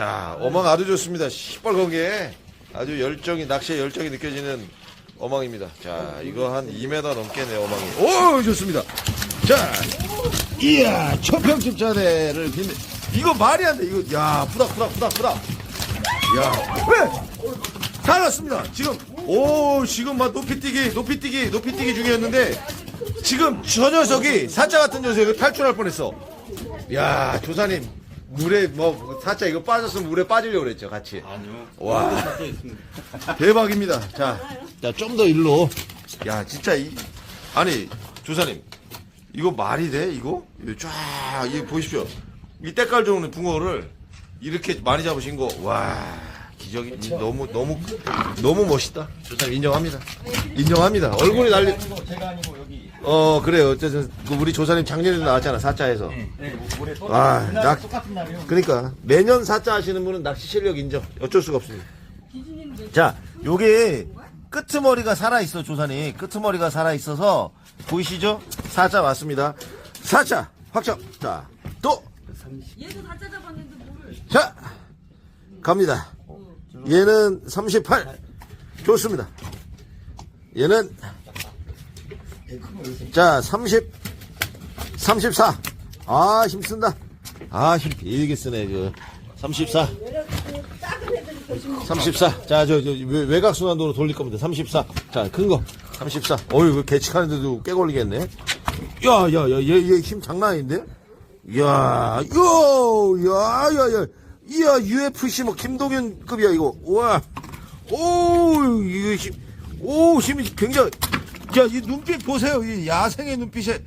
자, 어망 아주 좋습니다. 시뻘건 게 아주 열정이, 낚시의 열정이 느껴지는 어망입니다. 자, 이거 한 2m 넘겠네, 어망이. 오, 좋습니다. 자, 이야, 초평집 자대를 빛내. 이거 말이 안 돼. 이거, 야, 푸닥, 푸닥, 푸닥, 푸닥. 야, 왜? 살았습니다. 지금, 오, 지금 막 높이 뛰기, 높이 뛰기, 높이 뛰기 중이었는데, 지금 저 녀석이, 사자 같은 녀석이 탈출할 뻔했어. 야, 조사님, 물에, 뭐, 사자 이거 빠졌으면 물에 빠지려고 그랬죠, 같이. 아니요. 와. 있습니다. 대박입니다. 자, 자, 좀더 일로. 야, 진짜 이, 아니, 조사님, 이거 말이 돼, 이거? 이거 쫙, 이거 보십시오. 이 때깔 좋은 붕어를 이렇게 많이 잡으신 거, 와, 기적이, 너무, 너무, 너무 멋있다. 조사님 인정합니다. 인정합니다. 얼굴이 날리, 아니고 제가 아니고. 어, 그래요. 어쨌든, 그 우리 조사님 작년에도 나왔잖아, 사자에서. 네, 올해 또 아, 낚- 똑같은 날이요. 그러니까 매년 사자 하시는 분은 낚시 실력 인정. 어쩔 수가 없습니다. 자, 요게 끄트머리가 살아 있어 조사님. 끄트머리가 살아 있어서 보이시죠? 사자 맞습니다. 사자 확정. 자, 또 얘도 다 찾아봤는데 뭐를 자, 갑니다. 얘는 38. 좋습니다. 얘는 자, 30 34. 아, 힘쓴다. 아, 힘 되게 쓰네, 그. 34. 34. 자, 저, 저, 외- 외곽순환도로 돌릴 겁니다. 34. 자, 큰 거. 34. 어이, 그 개측하는데도 꽤 걸리겠네. 야, 야, 야, 얘, 얘 힘 장난 아닌데? 야, 요, 야, 야, 야. 이야, UFC 뭐, 김동현급이야, 이거. 우와. 오, 이거 힘, 오, 힘이 굉장히. 야, 이 눈빛 보세요. 이 야생의 눈빛에.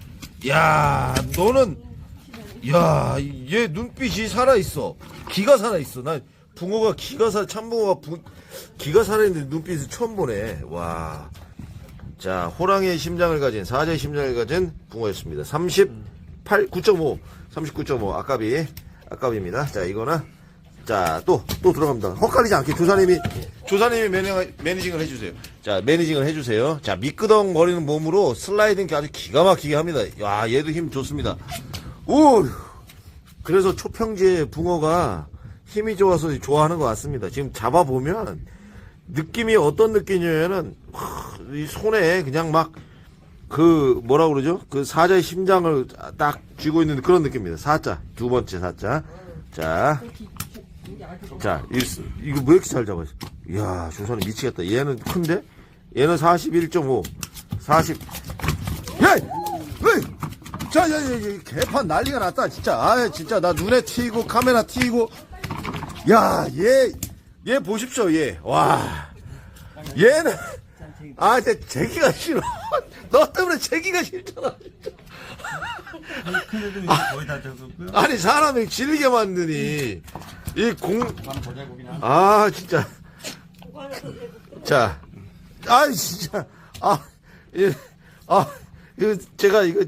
야, 너는, 야, 얘 눈빛이 살아있어. 기가 살아있어. 난 붕어가 기가 살, 참붕어가 부, 기가 살아있는데 눈빛을 처음 보네. 와. 자, 호랑이의 심장을 가진, 사자의 심장을 가진 붕어였습니다. 38, 9.5, 39.5, 아깝이, 아깝입니다. 자, 이거는, 자, 또, 또 들어갑니다. 헛갈리지 않게 조사님이, 조사님이 매니, 매니징을 해주세요. 자, 매니징을 해주세요. 자, 미끄덩 거리는 몸으로 슬라이딩 아주 기가 막히게 합니다. 야, 얘도 힘 좋습니다. 오! 그래서 초평지의 붕어가 힘이 좋아서 좋아하는 것 같습니다. 지금 잡아보면, 느낌이 어떤 느낌이냐면은, 하, 이 손에 그냥 막, 그, 뭐라 그러죠? 그 사자의 심장을 딱 쥐고 있는 그런 느낌입니다. 사자. 두 번째 사자. 자. 자, 이, 이거 왜 이렇게 잘 잡아요? 이야, 조선이 미치겠다. 얘는 큰데? 얘는 41.5. 40. 야! 왜! 자, 야, 야, 야, 개판 난리가 났다, 진짜. 아, 진짜. 나 눈에 튀고, 카메라 튀고. 야, 얘, 얘 보십시오, 얘. 와. 얘는, 아, 쟤, 재기가 싫어. 너 때문에 재기가 싫잖아. 다 젖었고요. 아니, 사람이 질리게 만드니. 이 공. 아, 진짜. 자, 아, 진짜. 아, 예, 아, 이거, 제가 이거,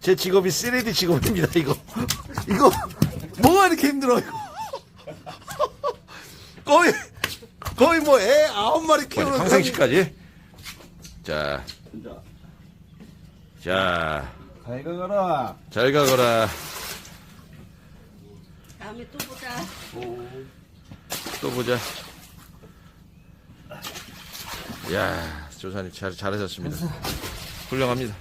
제 직업이 3D 직업입니다, 이거. 이거, 뭐가 이렇게 힘들어요? 거의, 거의 뭐 애 아홉 마리 키우는 평생시까지. 자, 자, 잘 가거라. 잘 가거라. 다음에 또 보자. 또 보자. 야, 조사님 잘, 잘하셨습니다. 훌륭합니다.